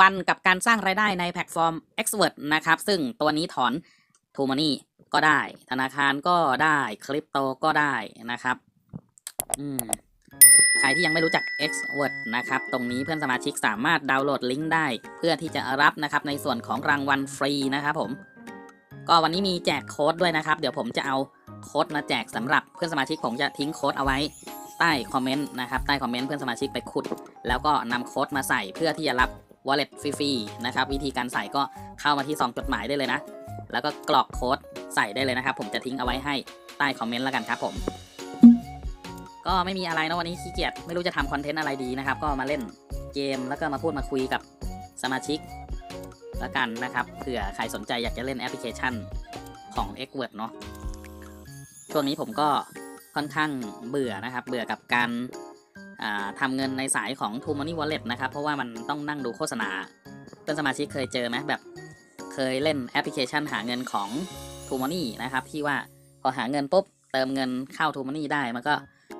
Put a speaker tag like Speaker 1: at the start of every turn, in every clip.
Speaker 1: วันกับการสร้างรายได้ในแพลตฟอร์ม e x w o r d นะครับ ซึ่งตัวนี้ถอน t o Money ก็ได้ ธนาคารก็ได้คริปโตก็ได้นะครับอืมใครที่ยังไม่รู้จัก X Word นะครับ ตรงนี้เพื่อนสมาชิกสามารถดาวน์โหลดลิงก์ได้ เพื่อที่จะรับนะครับในส่วนของรางวัลฟรีนะครับผม ก็วันนี้มีแจกโค้ดด้วยนะครับ เดี๋ยวผมจะเอาโค้ดมาแจกสำหรับเพื่อนสมาชิกผมจะทิ้งโค้ดเอาไว้ใต้คอมเมนต์นะครับ ใต้คอมเมนต์เพื่อนสมาชิกไปขุด แล้วก็นำโค้ดมาใส่เพื่อที่จะรับ wallet ฟรีๆนะครับวิธีการใส่ก็เข้ามาที่ซองจดหมายได้เลยนะ แล้วก็กรอกโค้ดใส่ได้เลยนะครับ ผมจะทิ้งเอาไว้ให้ใต้คอมเมนต์แล้วกันครับผมก็ไม่มีอะไรนะวันนี้ขี้เกียจไม่รู้จะทำคอนเทนต์อะไรดีนะครับ ก็มาเล่นเกมแล้วก็มาพูดมาคุยกับสมาชิกแล้วกันนะครับเผื่อใครสนใจอยากจะเล่นแอปพลิเคชันของ x w o r d เนาะช่วงนี้ผมก็ค่อนข้างเบื่อนะครับ เบื่อกับการ ทำเงินในสายของ t o Money Wallet นะครับ เพราะว่ามันต้องนั่งดูโฆษณาเพื่อนสมาชิกเคยเจอไหมแบบ เคยเล่นแอปพลิเคชันหาเงินของ t o Money นะครับ ที่ว่าพอหาเงินปุ๊บเติมเงินเข้า t o Money ได้มันก็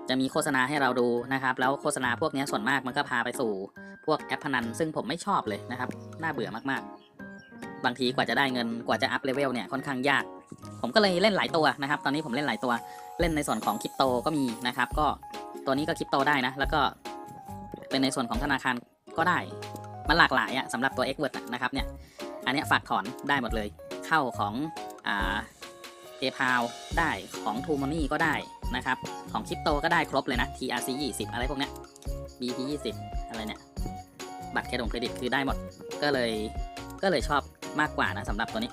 Speaker 1: จะมีโฆษณาให้เราดูนะครับ แล้วโฆษณาพวกนี้ส่วนมากมันก็พาไปสู่พวกแอปพนัน ซึ่งผมไม่ชอบเลยนะครับ น่าเบื่อมากๆ บางทีกว่าจะได้เงินกว่าจะอัพเลเวลเนี่ยค่อนข้างยาก ผมก็เลยเล่นหลายตัวนะครับ ตอนนี้ผมเล่นหลายตัว เล่นในส่วนของคริปโตก็มีนะครับ ก็ ตัวนี้ก็คริปโตได้นะ แล้วก็เป็นในส่วนของธนาคารก็ได้ มันหลากหลายอะสำหรับตัว x w o r d นะครับเนี่ย อันนี้ฝากถอนได้หมดเลย เข้าของอ่า PayPal ได้ของ t o Money ก็ได้นะครับ ของคริปโตก็ได้ครบเลยนะ TRC 20 อะไรพวกเนี้ย BP 20อะไรเนี่ย บัตรเครดิตเครดิตคือได้หมด ก็เลยก็เลยชอบมากกว่านะสำหรับตัวนี้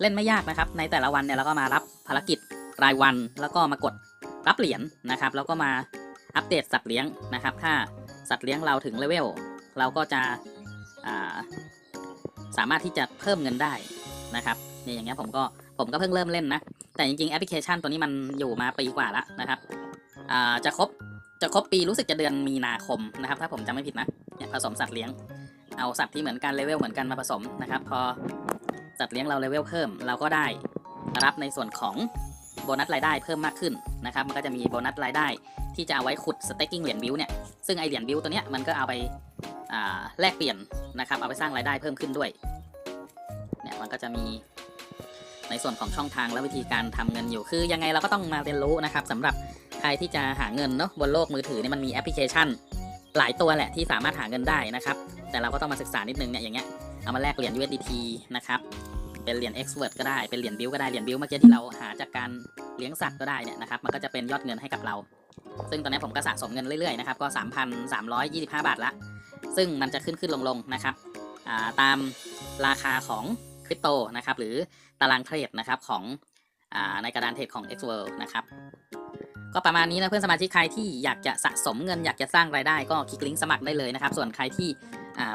Speaker 1: เล่นไม่ยากนะครับ ในแต่ละวันเนี่ยเราก็มารับภารกิจรายวันแล้วก็มากดรับเหรียญนะครับ แล้วก็มา อัปเดตสัตว์เลี้ยงนะครับ ถ้าสัตว์เลี้ยงเราถึงเลเวลเราก็จะาสามารถที่จะเพิ่มเงินได้นะครับนี่อย่างเงี้ยผมก็ผมก็เพิ่งเริ่มเล่นนะ แต่จริงๆแอปพลิเคชันตัวนี้มันอยู่มาปีกว่าแล้วนะครับจะครบจะครบปีรู้สึกจะเดือนมีนาคมนะครับ ถ้าผมจำไม่ผิดนะเนี่ยผสมสัตว์เลี้ยง เอาสัตว์ที่เหมือนกันเลเวลเหมือนกันมาผสมนะครับ พอสัตว์เลี้ยงเราเลเวลเพิ่มเราก็ได้รับในส่วนของ โบนัสรายได้เพิ่มมากขึ้นนะครับ มันก็จะมีโบนัสรายได้ที่จะเอาไว้ขุดสเต็กกิ้งเหรียญบิวเนี่ย ซึ่งไอเหรียญบิวตัวเนี้ยมันก็เอาไปาแลกเปลี่ยนนะครับ เอาไปสร้างรายได้เพิ่มขึ้นด้วย เนี่ยมันก็จะมีในส่วนของช่องทางและวิธีการทำเงินอยู่ คือยังไงเราก็ต้องมาเรียนรู้นะครับสำหรับใครที่จะหาเงินเนาะบนโลกมือถือเนี่ยมันมีแอปพลิเคชัน หลายตัวแหละที่สามารถหาเงินได้นะครับ แต่เราก็ต้องมาศึกษานิดนึงเนี่ยอย่างเงี้ย เอามาแลกเหรียญ USDT นะครับ เป็นเหรียญ X w o r d ก็ได้ เป็นเหรียญบิวก็ได้ เหรียญบิวเมื่อกี้ที่เราหาจากการเลี้ยงสัตว์ก็ได้เนี่ยนะครับ มันก็จะเป็นยอดเงินให้กับเรา ซึ่งตอนนี้ผมก็สะสมเงินเรื่อยๆนะครับ ก็ 3,325 บาทละ ซึ่งมันจะขึ้นขึ้นลงลงนะครับาตามราคาของคริปโตนะครับ หรือตารางเทรดนะครับของอในกระดานเทรดของ X World นะครับ ก็ประมาณนี้นะเพื่อนสมาชิกใครที่อยากจะสะสมเงินอยากจะสร้างรายได้ก็คลิกลิงก์สมัครได้เลยนะครับ ส่วนใครที่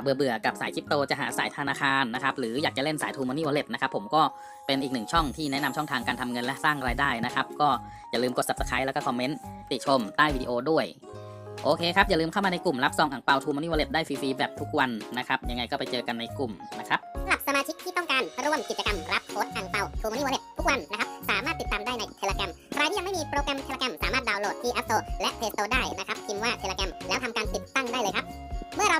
Speaker 1: เบื่อเบื่อๆกับสายคริปโตจะหาสายธนาคารนะครับหรืออยากจะเล่นสายทูมันนี่วอลเล็ตนะครับผมก็เป็นอีกหนึ่งช่องที่แนะนำช่องทางการทำเงินและสร้างรายได้นะครับก็อย่าลืมกด subscribe แล้วก็คอมเมนต์ติชมใต้วิดีโอด้วยโอเคครับ อย่าลืมเข้ามาในกลุ่มรับซองอ่างเปาทูมันนี่วอลเล็ตได้ฟรีๆแบบทุกวันนะครับ ยังไงก็ไปเจอกันในกลุ่มนะครับ
Speaker 2: สำหรับสมาชิกที่ต้องการร่วมกิจกรรมรับโค้ดอังเปาทูมันนี่วอลเล็ตทุกวันนะครับ สามารถติดตามได้ในเทเลกรมใครที่ยังไม่มีโปรแกรมเทเลกรมสามารถดาวน์โหลดที่ App Store และ Play Store ได้นะครับ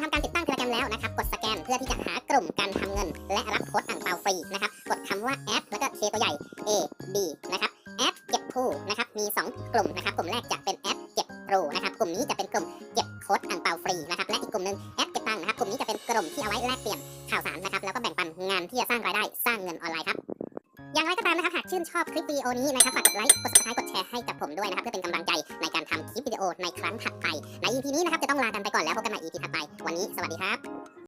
Speaker 2: ทำการติดตั้งเทเลกรมแล้วนะครับ กดสแกนเพื่อที่จะหากลุ่มการทำเงิน และรับโค้ดอังเปาฟรีนะครับ กดคำว่าแอปแล้วก็เคตัวใหญ่ A B นะครับแอปเก็บผู้นะครับ มี 2 กลุ่มนะครับ กลุ่มแรกจะเป็นแอปเก็บโปรนะครับ กลุ่มนี้จะเป็นกลุ่มเก็บโค้ดอังเปาฟรีนะครับ และอีกกลุ่มหนึงแอปเก็บตังค์นะครับ กลุ่มนี้จะเป็นกลุ่มที่เอาไว้แลกเปลี่ยนข่าวสารนะครับ แล้วก็แบ่งปันงานที่จะสร้างรายได้ สร้างเงินออนไลน์ครับอย่างไรก็ตามนะครับ หากชื่นชอบคลิปวิดีโอนี้นะครับ ฝากกดไลค์ กด subscribe กดแชร์ให้กับผมด้วยนะครับ เพื่อเป็นกำลังใจในการทำคลิปวิดีโอในครั้งถัดไป ใน EP นี้นะครับ จะต้องลากันไปก่อนแล้วพบกันใหม่ EP สวัสดีครับ